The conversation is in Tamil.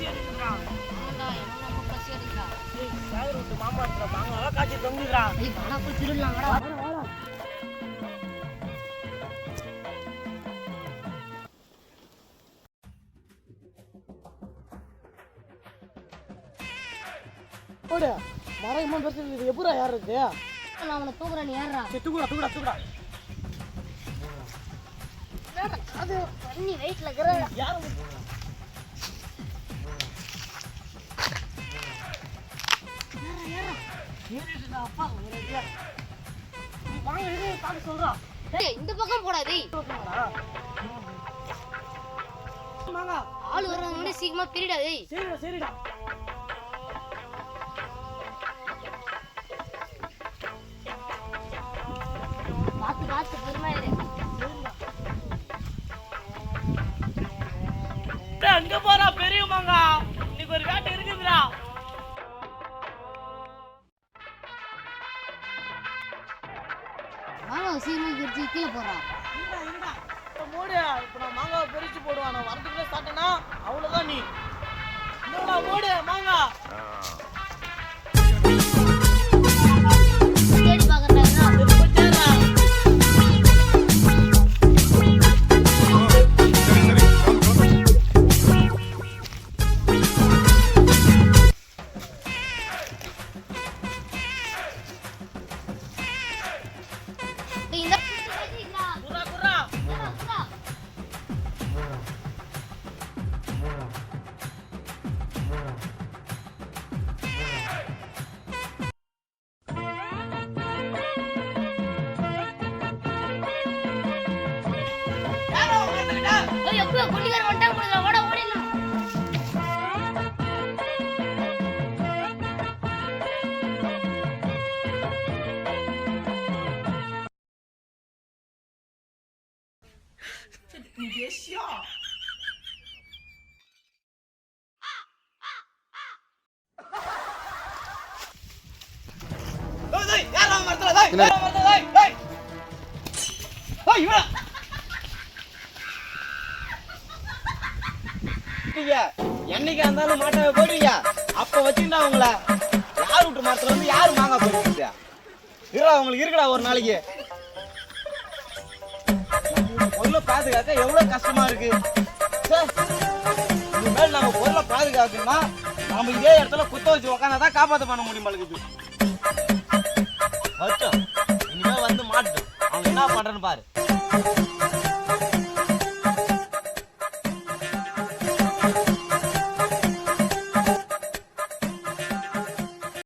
కసి అడిగిరా అవునా ఏమన్నా కసి అడిగిరా ఏ సాగర్ ఉంటే మామ అత్ర బాంగ కాచి తొంగిరా ఈ బాణకు எப்படா யார் இருக்கு நான் அவனை தூக்குறேன் யாரா சரி தூக்குடா தூக்குடா அது தண்ணி வெயிட்ல இருக்கிற யாரும் இந்த பக்கம் போடா ஆள் வர்றது சீக்கிரமா பிரிடாதே சரிடா சரிடா பார்த்து பார்த்து பொறுமையா இரு. டேய், அங்க போறா பெரியமாங்கா இன்னைக்கு ஒரு வேட்டை இருக்குதுடா. வாங்க சீக்கிரமா பிரித்து கீழே போடுறா இப்போ இருடா. இப்போ மூடு. இப்போ நான் மாங்காவை பிரித்து போடுவேன். நான் வரதுக்குள்ளே சாப்பிட்டேன்னா அவ்வளோதான் நீ. மூடு மாங்காய். டேய் இந்த டேய், இவனா? நீங்க என்னைக்கா இருந்தாலும் மாட்டாவே போடுவீங்க அப்ப வச்சுக்கிட்டா உங்கள யார் விட்டு மரத்துல வந்து யாரு மாங்காய் போடுவீங்க இருடா உங்களுக்கு இருக்குடா ஒரு நாளைக்கு பொருளை பாதுகாக்க எவ்வளவு கஷ்டமா இருக்கு? இனிமேல் நம்ம பொருளை பாதுகாக்கணும்னா நம்ம இதே இடத்துல குத்த வச்சு உக்காந்தாதான் காப்பாத்த பண்ண முடியும் பழகுது இனிமேல் வந்து மாட்டு. அவன் என்ன பண்றேன்னு பாரு.